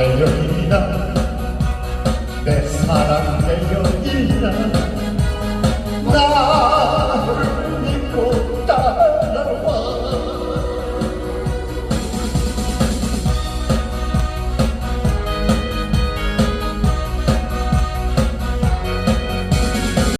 내 여인아 내 사랑 내 여인아